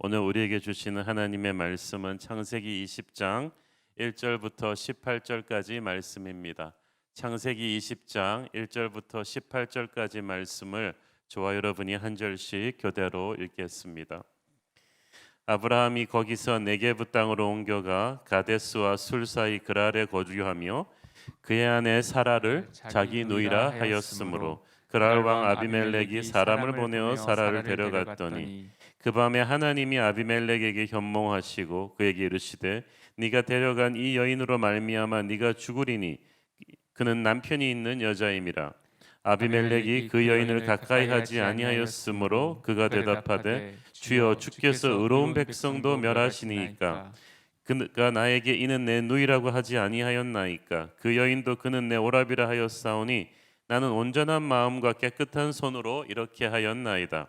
오늘 우리에게 주시는 하나님의 말씀은 창세기 20장 1절부터 18절까지 말씀입니다. 창세기 20장 1절부터 18절까지 말씀을 저와 여러분이 한 절씩 교대로 읽겠습니다. 아브라함이 거기서 네게부 땅으로 옮겨가 가데스와 술 사이 그랄에 거주하며 그의 아내 사라를 자기 누이라 하였으므로 그랄 왕 아비멜렉이 사람을 보내어 사라를 데려갔더니 그 밤에 하나님이 아비멜렉에게 현몽하시고 그에게 이르시되 네가 데려간 이 여인으로 말미암아 네가 죽으리니 그는 남편이 있는 여자임이라. 아비멜렉이 그 여인을 가까이 하지 아니하였으므로 그가 대답하되 주여 주께서 의로운 백성도 멸하시니이까. 그가 나에게 이는 내 누이라고 하지 아니하였나이까. 그 여인도 그는 내 오라비라 하였사오니 나는 온전한 마음과 깨끗한 손으로 이렇게 하였나이다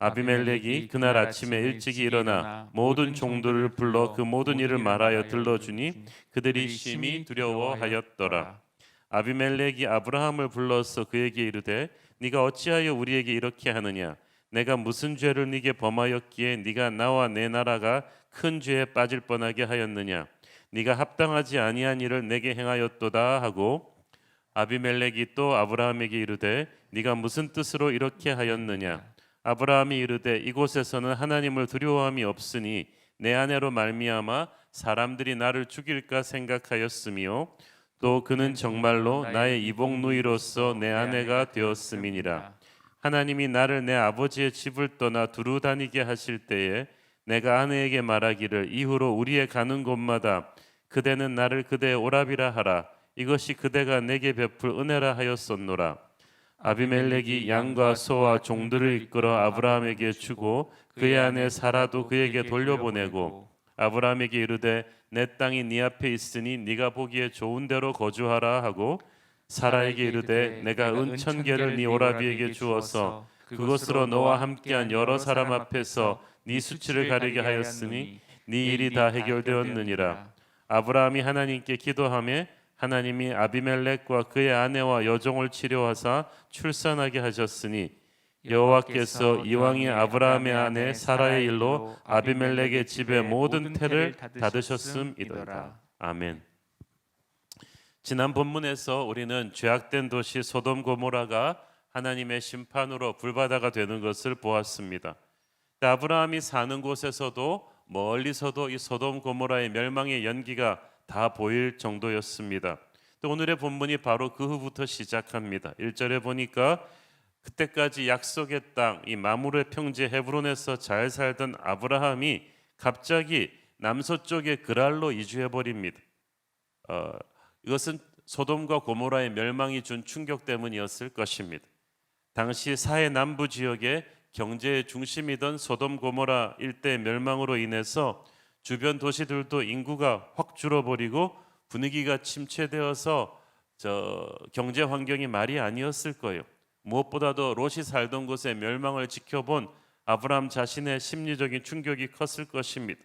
아비멜렉이 그날 아침에 일찍이 일어나 모든 종들을 불러 그 모든 일을 말하여 들러주니 그들이 심히 두려워하였더라. 아비멜렉이 아브라함을 불러서 그에게 이르되 네가 어찌하여 우리에게 이렇게 하느냐? 내가 무슨 죄를 네게 범하였기에 네가 나와 내 나라가 큰 죄에 빠질 뻔하게 하였느냐? 네가 합당하지 아니한 일을 내게 행하였도다 하고 아비멜렉이 또 아브라함에게 이르되 네가 무슨 뜻으로 이렇게 하였느냐 아브라함이 이르되 이곳에서는 하나님을 두려워함이 없으니 내 아내로 말미암아 사람들이 나를 죽일까 생각하였으며 또 그는 정말로 나의 이복 누이로서 내 아내가 되었음이니라. 하나님이 나를 내 아버지의 집을 떠나 두루 다니게 하실 때에 내가 아내에게 말하기를 이후로 우리의 가는 곳마다 그대는 나를 그대의 오라비라 하라. 이것이 그대가 내게 베풀 은혜라 하였었노라 아비멜렉이 양과 소와 종들을 이끌어 아브라함에게 주고 그의 아내 사라도 그에게 돌려보내고 아브라함에게 이르되 내 땅이 네 앞에 있으니 네가 보기에 좋은 데로 거주하라 하고 사라에게 이르되 내가 은천 개를 네 오라비에게 주어서 그것으로 너와 함께한 여러 사람 앞에서 네 수치를 가리게 하였으니 네 일이 다 해결되었느니라. 아브라함이 하나님께 기도하며 하나님이 아비멜렉과 그의 아내와 여종을 치료하사 출산하게 하셨으니 여호와께서 이왕이 아브라함의 아내 사라의 일로 아비멜렉의 집의 모든 태를 닫으셨음이더라. 아멘. 지난 본문에서 우리는 죄악된 도시 소돔 고모라가 하나님의 심판으로 불바다가 되는 것을 보았습니다. 아브라함이 사는 곳에서도 멀리서도 이 소돔 고모라의 멸망의 연기가 다 보일 정도였습니다. 또 오늘의 본문이 바로 그 후부터 시작합니다. 1절에 보니까 그때까지 약속의 땅, 이 마물의 평지 헤브론에서 잘 살던 아브라함이 갑자기 남서쪽의 그랄로 이주해 버립니다. 어, 이것은 소돔과 고모라의 멸망이 준 충격 때문이었을 것입니다. 당시 사해 남부 지역의 경제의 중심이던 소돔 고모라 일대 멸망으로 인해서 주변 도시들도 인구가 확 줄어버리고 분위기가 침체되어서 저 경제 환경이 말이 아니었을 거예요. 무엇보다도 롯이 살던 곳의 멸망을 지켜본 아브라함 자신의 심리적인 충격이 컸을 것입니다.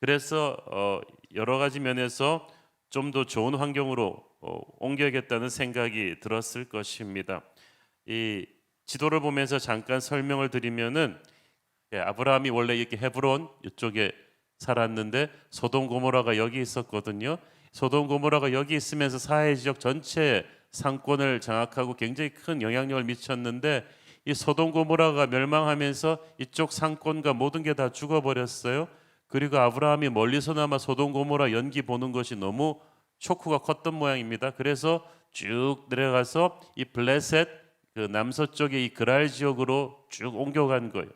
그래서 어, 여러 가지 면에서 좀 더 좋은 환경으로 어, 옮겨야겠다는 생각이 들었을 것입니다. 이 지도를 보면서 잠깐 설명을 드리면은 예, 아브라함이 원래 이렇게 헤브론 이쪽에 살았는데 소돔 고모라가 여기 있었거든요. 소돔 고모라가 여기 있으면서 사해 지역 전체 상권을 장악하고 굉장히 큰 영향력을 미쳤는데 이 소돔 고모라가 멸망하면서 이쪽 상권과 모든 게 다 죽어버렸어요. 그리고 아브라함이 멀리서나마 소돔 고모라 연기 보는 것이 너무 쇼크가 컸던 모양입니다. 그래서 쭉 내려가서 이 블레셋 그 남서쪽의 이 그랄 지역으로 쭉 옮겨간 거예요.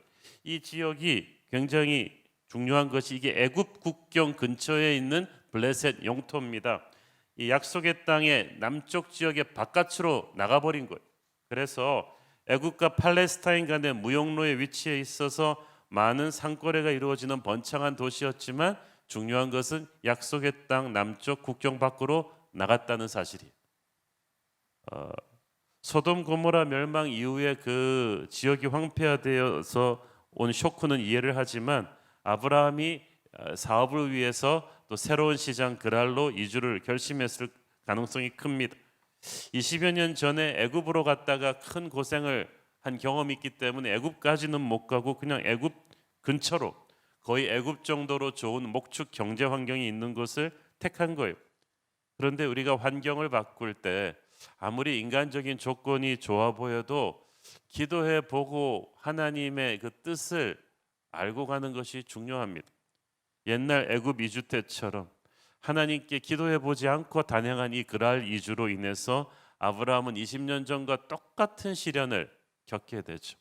이 지역이 굉장히 중요한 것이 이게 애굽 국경 근처에 있는 블레셋 영토입니다. 이 약속의 땅의 남쪽 지역의 바깥으로 나가버린 거예요. 그래서 애굽과 팔레스타인 간의 무역로의 위치에 있어서 많은 상거래가 이루어지는 번창한 도시였지만 중요한 것은 약속의 땅 남쪽 국경 밖으로 나갔다는 사실이. 어, 소돔 고모라 멸망 이후에 그 지역이 황폐화되어서 온 쇼크는 이해를 하지만 아브라함이 어, 사업을 위해서 또 새로운 시장 그랄로 이주를 결심했을 가능성이 큽니다. 20여 년 전에 애굽으로 갔다가 큰 고생을 한 경험이 있기 때문에 애굽까지는 못 가고 그냥 애굽 근처로 거의 애굽 정도로 좋은 목축 경제 환경이 있는 곳을 택한 거예요. 그런데 우리가 환경을 바꿀 때 아무리 인간적인 조건이 좋아 보여도 기도해 보고 하나님의 그 뜻을 알고 가는 것이 중요합니다. 옛날 애굽 이주 때처럼 하나님께 기도해 보지 않고 단행한 이 그랄 이주로 인해서 아브라함은 20년 전과 똑같은 시련을 겪게 되죠.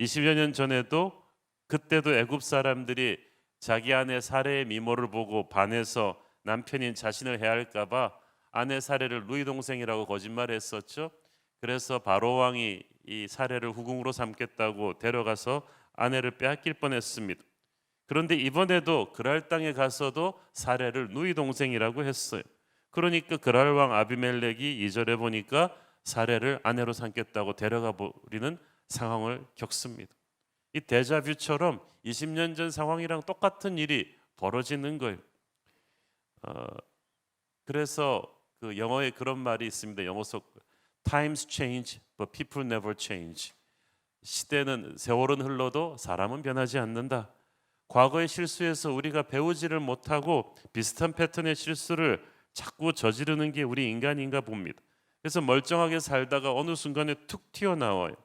20여 년 전에도 그때도 애굽 사람들이 자기 아내 사례의 미모를 보고 반해서 남편인 자신을 해할까 봐 아내 사례를 누이 동생이라고 거짓말했었죠. 그래서 바로 왕이 이 사례를 후궁으로 삼겠다고 데려가서 아내를 빼앗길 뻔했습니다. 그런데 이번에도 그랄 땅에 가서도 사례를 누이 동생이라고 했어요. 그러니까 그랄 왕 아비멜렉이 이절에 보니까 사례를 아내로 삼겠다고 데려가 버리는 상황을 겪습니다. 이 데자뷰처럼 20년 전 상황이랑 똑같은 일이 벌어지는 거예요. 어, 그래서 그 영어에 그런 말이 있습니다. 영어 속 Times change, but people never change. 시대는 세월은 흘러도 사람은 변하지 않는다. 과거의 실수에서 우리가 배우지를 못하고 비슷한 패턴의 실수를 자꾸 저지르는 게 우리 인간인가 봅니다. 그래서 멀쩡하게 살다가 어느 순간에 툭 튀어나와요.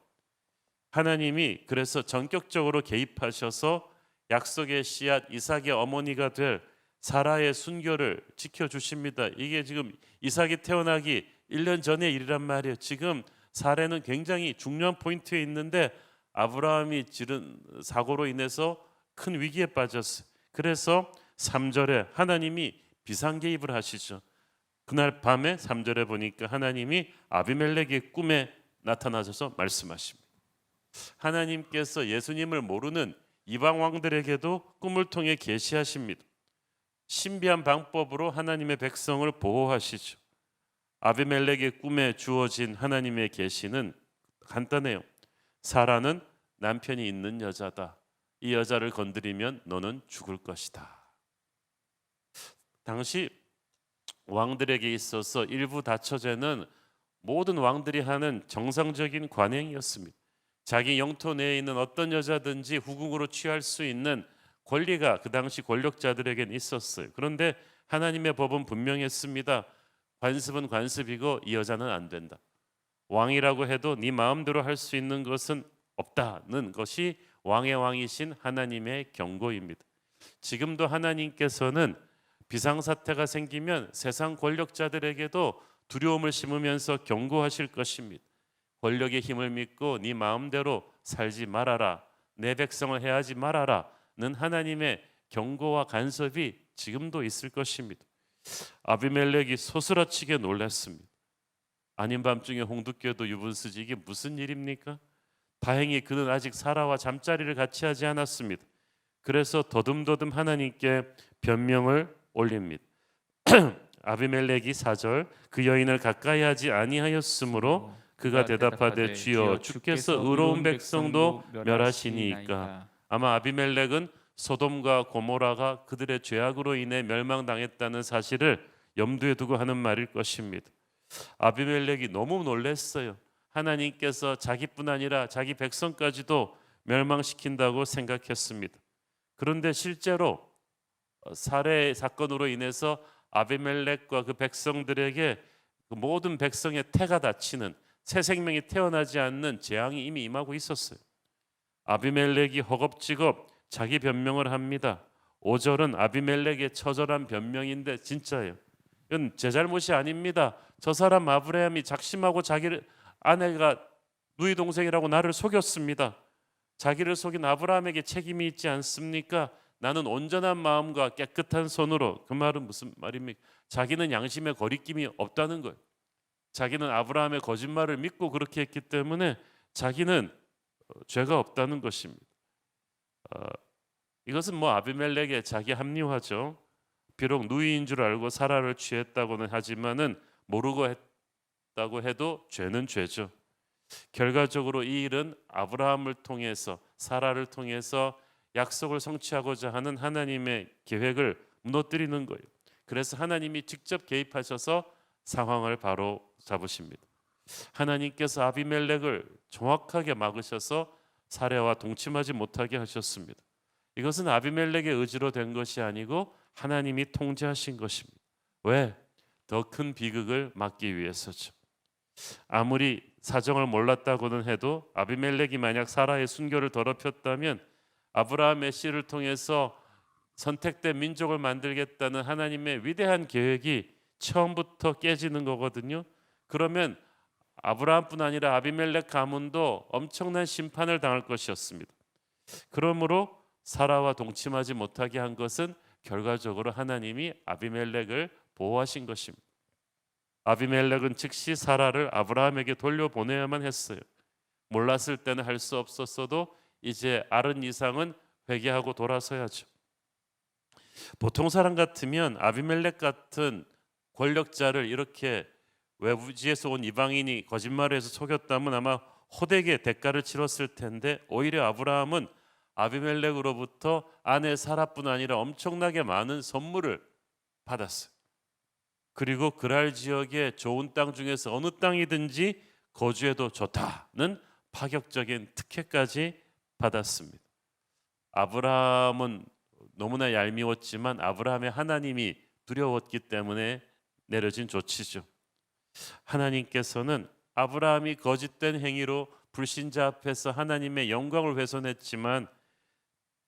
하나님이 그래서 전격적으로 개입하셔서 약속의 씨앗 이삭의 어머니가 될 사라의 순교를 지켜 주십니다. 이게 지금 이삭이 태어나기 1년 전의 일이란 말이에요. 지금 사례는 굉장히 중요한 포인트에 있는데 아브라함이 지른 사고로 인해서 큰 위기에 빠졌어요. 그래서 3절에 하나님이 비상 개입을 하시죠. 그날 밤에 3절에 보니까 하나님이 아비멜렉의 꿈에 나타나셔서 말씀하십니다. 하나님께서 예수님을 모르는 이방 왕들에게도 꿈을 통해 계시하십니다. 신비한 방법으로 하나님의 백성을 보호하시죠. 아비멜렉의 꿈에 주어진 하나님의 계시는 간단해요. 사라는 남편이 있는 여자다. 이 여자를 건드리면 너는 죽을 것이다. 당시 왕들에게 있어서 일부 다처제는 모든 왕들이 하는 정상적인 관행이었습니다. 자기 영토 내에 있는 어떤 여자든지 후궁으로 취할 수 있는 권리가 그 당시 권력자들에겐 있었어요. 그런데 하나님의 법은 분명했습니다. 관습은 관습이고 이 여자는 안 된다. 왕이라고 해도 네 마음대로 할 수 있는 것은 없다는 것이 왕의 왕이신 하나님의 경고입니다. 지금도 하나님께서는 비상사태가 생기면 세상 권력자들에게도 두려움을 심으면서 경고하실 것입니다. 권력의 힘을 믿고 네 마음대로 살지 말아라. 내 백성을 해하지 말아라는 하나님의 경고와 간섭이 지금도 있을 것입니다. 아비멜렉이 소스라치게 놀랐습니다. 아닌 밤중에 홍두깨도 유분수지 이게 무슨 일입니까? 다행히 그는 아직 사라와 잠자리를 같이 하지 않았습니다. 그래서 더듬더듬 하나님께 변명을 올립니다. 아비멜렉이 사절 그 여인을 가까이 하지 아니하였으므로 그가 대답하되 주여 주께서 의로운 백성도 멸하시니까 아마 아비멜렉은 소돔과 고모라가 그들의 죄악으로 인해 멸망당했다는 사실을 염두에 두고 하는 말일 것입니다. 아비멜렉이 너무 놀랐어요. 하나님께서 자기뿐 아니라 자기 백성까지도 멸망시킨다고 생각했습니다. 그런데 실제로 살해 사건으로 인해서 아비멜렉과 그 백성들에게 그 모든 백성의 태가 다치는 새 생명이 태어나지 않는 재앙이 이미 임하고 있었어요. 아비멜렉이 허겁지겁 자기 변명을 합니다. 5절은 아비멜렉의 처절한 변명인데 진짜예요. 이건 제 잘못이 아닙니다. 저 사람 아브라함이 작심하고 자기를 아내가 누이 동생이라고 나를 속였습니다. 자기를 속인 아브라함에게 책임이 있지 않습니까? 나는 온전한 마음과 깨끗한 손으로 그 말은 무슨 말입니까? 자기는 양심의 거리낌이 없다는 거예요. 자기는 아브라함의 거짓말을 믿고 그렇게 했기 때문에 자기는 어, 죄가 없다는 것입니다. 어, 이것은 뭐 아비멜렉의 자기 합리화죠. 비록 누이인 줄 알고 사라를 취했다고는 하지만은 모르고 했다고 해도 죄는 죄죠. 결과적으로 이 일은 아브라함을 통해서 사라를 통해서 약속을 성취하고자 하는 하나님의 계획을 무너뜨리는 거예요. 그래서 하나님이 직접 개입하셔서 상황을 바로 잡으십니다. 하나님께서 아비멜렉을 정확하게 막으셔서 사례와 동침하지 못하게 하셨습니다. 이것은 아비멜렉의 의지로 된 것이 아니고 하나님이 통제하신 것입니다. 왜? 더 큰 비극을 막기 위해서죠. 아무리 사정을 몰랐다고는 해도 아비멜렉이 만약 사라의 순교를 더럽혔다면 아브라함의 씨를 통해서 선택된 민족을 만들겠다는 하나님의 위대한 계획이 처음부터 깨지는 거거든요. 그러면 아브라함뿐 아니라 아비멜렉 가문도 엄청난 심판을 당할 것이었습니다. 그러므로 사라와 동침하지 못하게 한 것은 결과적으로 하나님이 아비멜렉을 보호하신 것입니다. 아비멜렉은 즉시 사라를 아브라함에게 돌려보내야만 했어요. 몰랐을 때는 할 수 없었어도 이제 알은 이상은 회개하고 돌아서야죠. 보통 사람 같으면 아비멜렉 같은 권력자를 이렇게 외부지에서 온 이방인이 거짓말을 해서 속였다면 아마 호되게 대가를 치렀을 텐데 오히려 아브라함은 아비멜렉으로부터 아내 사라뿐 아니라 엄청나게 많은 선물을 받았어요. 그리고 그랄 지역의 좋은 땅 중에서 어느 땅이든지 거주해도 좋다는 파격적인 특혜까지 받았습니다. 아브라함은 너무나 얄미웠지만 아브라함의 하나님이 두려웠기 때문에 내려진 조치죠. 하나님께서는 아브라함이 거짓된 행위로 불신자 앞에서 하나님의 영광을 훼손했지만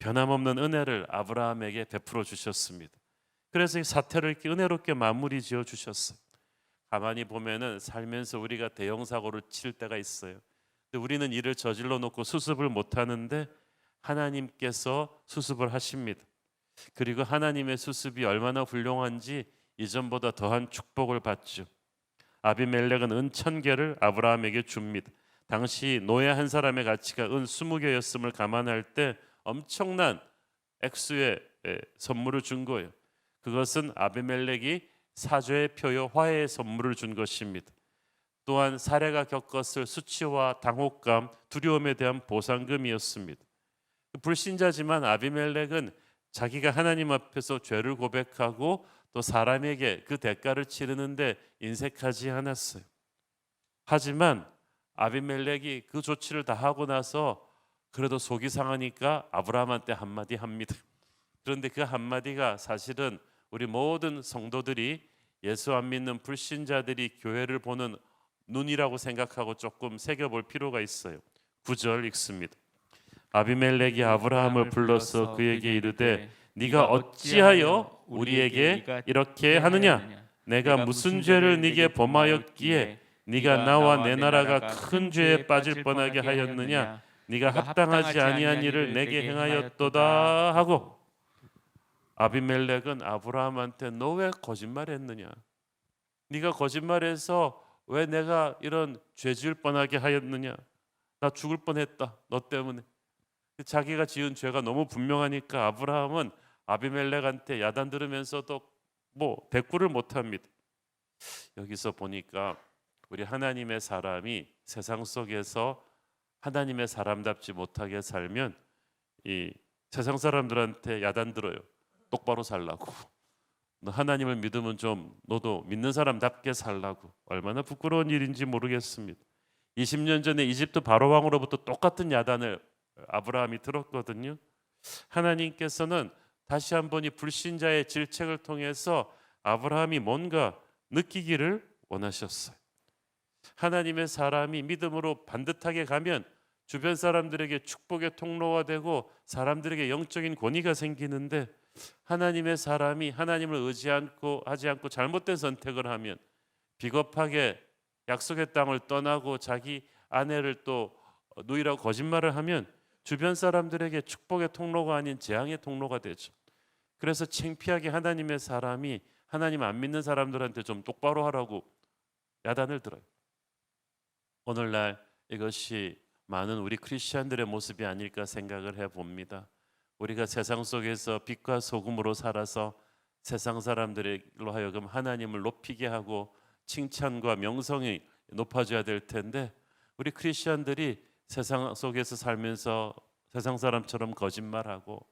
변함없는 은혜를 아브라함에게 베풀어 주셨습니다. 그래서 이 사태를 은혜롭게 마무리 지어 주셨어요. 가만히 보면은 살면서 우리가 대형 사고를 칠 때가 있어요. 근데 우리는 일을 저질러 놓고 수습을 못 하는데 하나님께서 수습을 하십니다. 그리고 하나님의 수습이 얼마나 훌륭한지 이전보다 더한 축복을 받죠. 아비멜렉은 은 천 개를 아브라함에게 줍니다. 당시 노예 한 사람의 가치가 은 스무 개였음을 감안할 때 엄청난 액수의 에, 선물을 준 거예요. 그것은 아비멜렉이 사죄의 표요 화해의 선물을 준 것입니다. 또한 사례가 겪었을 수치와 당혹감, 두려움에 대한 보상금이었습니다. 불신자지만 아비멜렉은 자기가 하나님 앞에서 죄를 고백하고 또 사람에게 그 대가를 치르는데 인색하지 않았어요. 하지만 아비멜렉이 그 조치를 다 하고 나서 그래도 속이 상하니까 아브라함한테 한마디 합니다. 그런데 그 한마디가 사실은 우리 모든 성도들이 예수 안 믿는 불신자들이 교회를 보는 눈이라고 생각하고 조금 새겨볼 필요가 있어요. 구절 읽습니다. 아비멜렉이 아브라함을 불러서 그에게 이르되 네가 어찌하여 우리에게 이렇게 하느냐 내가 무슨 죄를 네게 범하였기에 네가 나와 내 나라가 큰 죄에 빠질 뻔하게 하였느냐 네가 합당하지 아니한 일을 내게 행하였도다 하고 아비멜렉은 아브라함한테 너 왜 거짓말했느냐? 네가 거짓말해서 왜 내가 이런 죄 지을 뻔하게 하였느냐? 나 죽을 뻔했다 너 때문에. 자기가 지은 죄가 너무 분명하니까 아브라함은 아비멜렉한테 야단 들으면서도 뭐 대꾸를 못 합니다. 여기서 보니까 우리 하나님의 사람이 세상 속에서 하나님의 사람답지 못하게 살면 이 세상 사람들한테 야단 들어요. 똑바로 살라고. 너 하나님을 믿으면 좀 너도 믿는 사람답게 살라고. 얼마나 부끄러운 일인지 모르겠습니다. 20년 전에 이집트 바로 왕으로부터 똑같은 야단을 아브라함이 들었거든요. 하나님께서는 다시 한번 이 불신자의 질책을 통해서 아브라함이 뭔가 느끼기를 원하셨어요. 하나님의 사람이 믿음으로 반듯하게 가면 주변 사람들에게 축복의 통로가 되고 사람들에게 영적인 권위가 생기는데 하나님의 사람이 하나님을 의지 않고 하지 않고 잘못된 선택을 하면 비겁하게 약속의 땅을 떠나고 자기 아내를 또 누이라고 거짓말을 하면 주변 사람들에게 축복의 통로가 아닌 재앙의 통로가 되죠. 그래서 창피하게 하나님의 사람이 하나님 안 믿는 사람들한테 좀 똑바로 하라고 야단을 들어요. 오늘날 이것이 많은 우리 크리스천들의 모습이 아닐까 생각을 해 봅니다. 우리가 세상 속에서 빛과 소금으로 살아서 세상 사람들로 하여금 하나님을 높이게 하고 칭찬과 명성이 높아져야 될 텐데 우리 크리스천들이 세상 속에서 살면서 세상 사람처럼 거짓말하고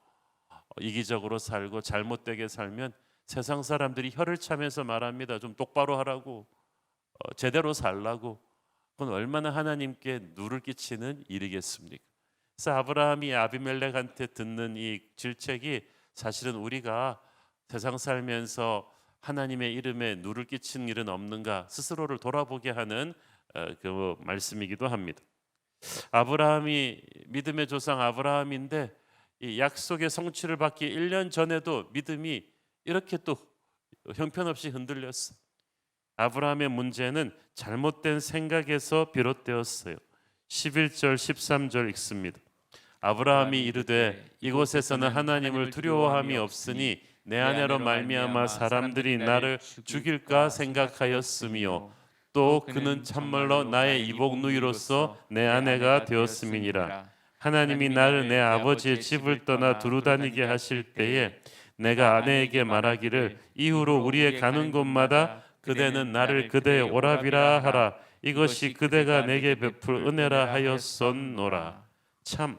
이기적으로 살고 잘못되게 살면 세상 사람들이 혀를 차면서 말합니다. 좀 똑바로 하라고 어, 제대로 살라고 그건 얼마나 하나님께 누를 끼치는 일이겠습니까? 그래서 아브라함이 아비멜렉한테 듣는 이 질책이 사실은 우리가 세상 살면서 하나님의 이름에 누를 끼치는 일은 없는가 스스로를 돌아보게 하는 어, 그 말씀이기도 합니다. 아브라함이 믿음의 조상 아브라함인데 이 약속의 성취를 받기 1년 전에도 믿음이 이렇게 또 형편없이 흔들렸어. 아브라함의 문제는 잘못된 생각에서 비롯되었어요. 11절 13절 읽습니다. 아브라함이 이르되 이곳에서는 하나님을 두려워함이 없으니 내 아내로 말미암아 사람들이 나를 죽일까 생각하였으며 또 그는 참말로 나의 이복 누이로서 내 아내가 되었음이니라. 하나님이 나를 내 아버지의 집을 떠나 두루 다니게 하실 때에 내가 아내에게 말하기를 이후로 우리의 가는 곳마다 그대는 나를 그대의 오랍이라 하라. 이것이 그대가 내게 베풀 은혜라 하였었노라. 참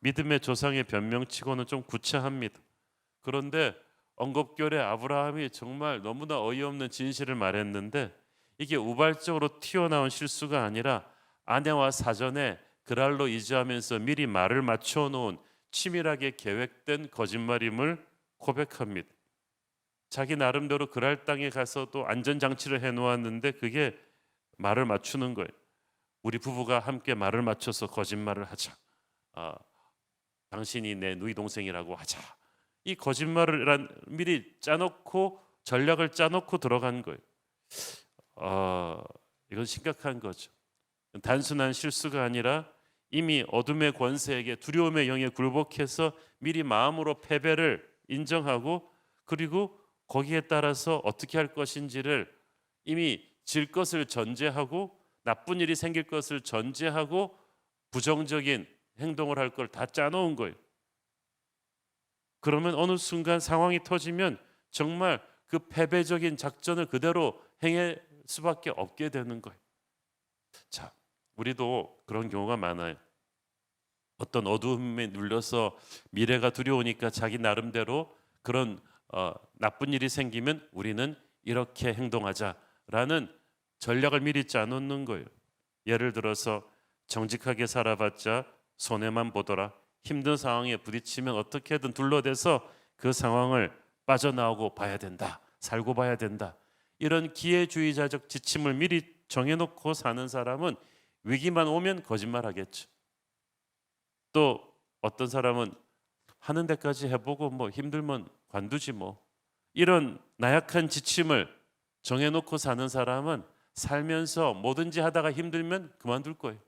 믿음의 조상의 변명치고는 좀 구차합니다. 그런데 언급결에 아브라함이 정말 너무나 어이없는 진실을 말했는데 이게 우발적으로 튀어나온 실수가 아니라 아내와 사전에 그랄로 이지하면서 미리 말을 맞춰 놓은 치밀하게 계획된 거짓말임을 고백합니다. 자기 나름대로 그랄 땅에 가서도 안전 장치를 해 놓았는데 그게 말을 맞추는 거예요. 우리 부부가 함께 말을 맞춰서 거짓말을 하자. 아, 당신이 내 누이 동생이라고 하자. 이 거짓말을 미리 짜놓고 전략을 짜놓고 들어간 거예요. 어, 이건 심각한 거죠. 단순한 실수가 아니라 이미 어둠의 권세에게 두려움의 영에 굴복해서 미리 마음으로 패배를 인정하고 그리고 거기에 따라서 어떻게 할 것인지를 이미 질 것을 전제하고 나쁜 일이 생길 것을 전제하고 부정적인 행동을 할 걸 다 짜놓은 거예요. 그러면 어느 순간 상황이 터지면 정말 그 패배적인 작전을 그대로 행할 수밖에 없게 되는 거예요. 자, 우리도 그런 경우가 많아요. 어떤 어두움에 눌려서 미래가 두려우니까 자기 나름대로 그런 어, 나쁜 일이 생기면 우리는 이렇게 행동하자라는 전략을 미리 짜놓는 거예요. 예를 들어서 정직하게 살아봤자 손해만 보더라. 힘든 상황에 부딪히면 어떻게든 둘러대서 그 상황을 빠져나오고 봐야 된다. 살고 봐야 된다. 이런 기회주의자적 지침을 미리 정해놓고 사는 사람은 위기만 오면 거짓말하겠죠. 또 어떤 사람은 하는 데까지 해보고 뭐 힘들면 관두지 뭐 이런 나약한 지침을 정해놓고 사는 사람은 살면서 뭐든지 하다가 힘들면 그만둘 거예요.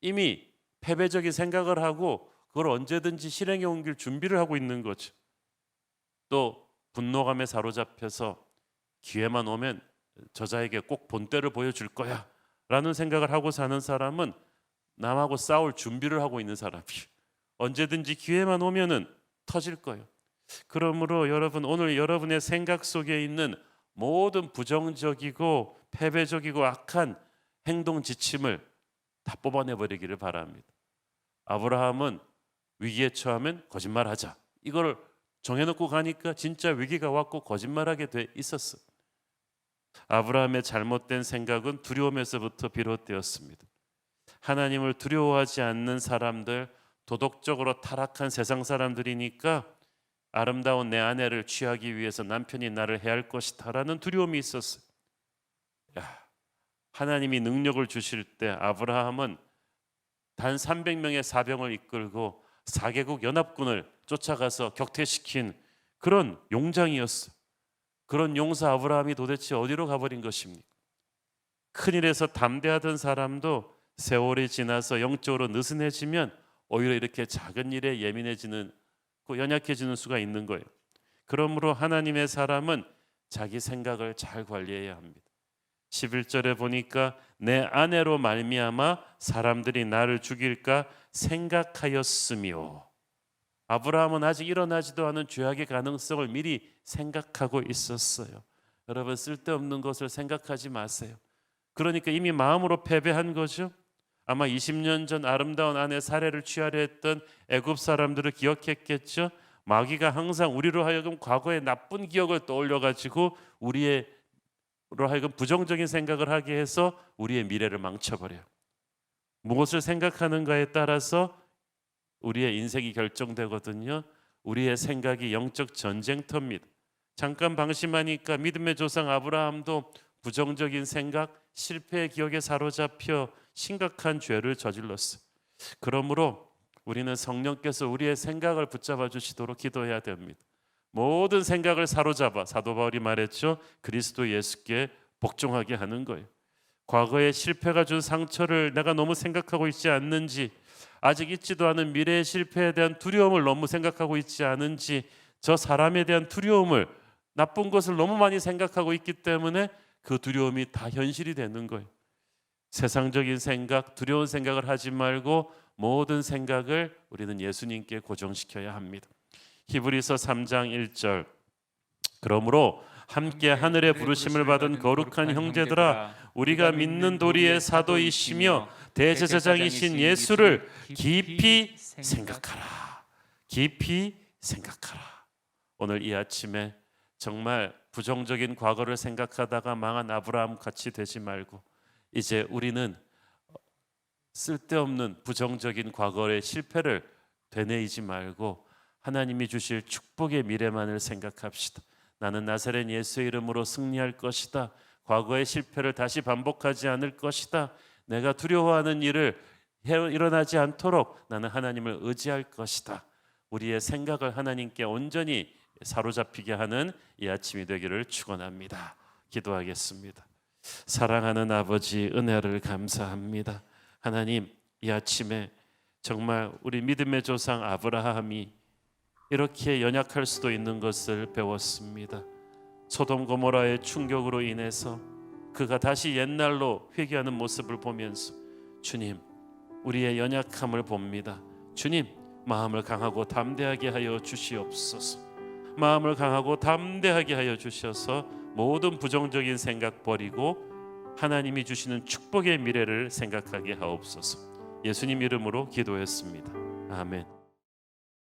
이미 패배적인 생각을 하고 그걸 언제든지 실행에 옮길 준비를 하고 있는 거죠. 또 분노감에 사로잡혀서 기회만 오면 저자에게 꼭 본때를 보여줄 거야 라는 생각을 하고 사는 사람은 남하고 싸울 준비를 하고 있는 사람이 언제든지 기회만 오면은 터질 거예요. 그러므로 여러분 오늘 여러분의 생각 속에 있는 모든 부정적이고 패배적이고 악한 행동 지침을 다 뽑아내 버리기를 바랍니다. 아브라함은 위기에 처하면 거짓말하자. 이걸 정해놓고 가니까 진짜 위기가 왔고 거짓말하게 돼 있었어. 아브라함의 잘못된 생각은 두려움에서부터 비롯되었습니다. 하나님을 두려워하지 않는 사람들, 도덕적으로 타락한 세상 사람들이니까 아름다운 내 아내를 취하기 위해서 남편이 나를 해할 것이다라는 두려움이 있었어요. 야, 하나님이 능력을 주실 때 아브라함은 단 300명의 사병을 이끌고 4개국 연합군을 쫓아가서 격퇴시킨 그런 용장이었어. 그런 용사 아브라함이 도대체 어디로 가버린 것입니까? 큰일에서 담대하던 사람도 세월이 지나서 영적으로 느슨해지면 오히려 이렇게 작은 일에 예민해지는 그 연약해지는 수가 있는 거예요. 그러므로 하나님의 사람은 자기 생각을 잘 관리해야 합니다. 11절에 보니까 내 아내로 말미암아 사람들이 나를 죽일까 생각하였으며 아브라함은 아직 일어나지도 않은 죄악의 가능성을 미리 생각하고 있었어요. 여러분 쓸데없는 것을 생각하지 마세요. 그러니까 이미 마음으로 패배한 거죠. 아마 20년 전 아름다운 아내 사례를 취하려 했던 애굽 사람들을 기억했겠죠. 마귀가 항상 우리로 하여금 과거의 나쁜 기억을 떠올려 가지고 우리의 로 하여금 부정적인 생각을 하게 해서 우리의 미래를 망쳐버려요. 무엇을 생각하는가에 따라서 우리의 인생이 결정되거든요. 우리의 생각이 영적 전쟁터입니다. 잠깐 방심하니까 믿음의 조상 아브라함도 부정적인 생각, 실패의 기억에 사로잡혀 심각한 죄를 저질렀어. 그러므로 우리는 성령께서 우리의 생각을 붙잡아 주시도록 기도해야 됩니다. 모든 생각을 사로잡아 사도 바울이 말했죠. 그리스도 예수께 복종하게 하는 거예요. 과거의 실패가 준 상처를 내가 너무 생각하고 있지 않는지 아직 있지도 않은 미래의 실패에 대한 두려움을 너무 생각하고 있지 않은지 저 사람에 대한 두려움을 나쁜 것을 너무 많이 생각하고 있기 때문에 그 두려움이 다 현실이 되는 거예요. 세상적인 생각, 두려운 생각을 하지 말고 모든 생각을 우리는 예수님께 고정시켜야 합니다. 히브리서 3장 1절 그러므로 함께 하늘의 부르심을 받은 거룩한 형제들아 우리가 믿는 도리의 사도이시며 대제사장이신 예수를 깊이 생각하라. 깊이 생각하라. 오늘 이 아침에 정말 부정적인 과거를 생각하다가 망한 아브라함 같이 되지 말고 이제 우리는 쓸데없는 부정적인 과거의 실패를 되뇌이지 말고 하나님이 주실 축복의 미래만을 생각합시다. 나는 나사렛 예수의 이름으로 승리할 것이다. 과거의 실패를 다시 반복하지 않을 것이다. 내가 두려워하는 일을 해- 일어나지 않도록 나는 하나님을 의지할 것이다. 우리의 생각을 하나님께 온전히 사로잡히게 하는 이 아침이 되기를 축원합니다. 기도하겠습니다. 사랑하는 아버지 은혜를 감사합니다. 하나님 이 아침에 정말 우리 믿음의 조상 아브라함이 이렇게 연약할 수도 있는 것을 배웠습니다. 소돔 고모라의 충격으로 인해서 그가 다시 옛날로 회개하는 모습을 보면서 주님 우리의 연약함을 봅니다. 주님 마음을 강하고 담대하게 하여 주시옵소서. 마음을 강하고 담대하게 하여 주셔서 모든 부정적인 생각 버리고 하나님이 주시는 축복의 미래를 생각하게 하옵소서. 예수님 이름으로 기도했습니다. 아멘.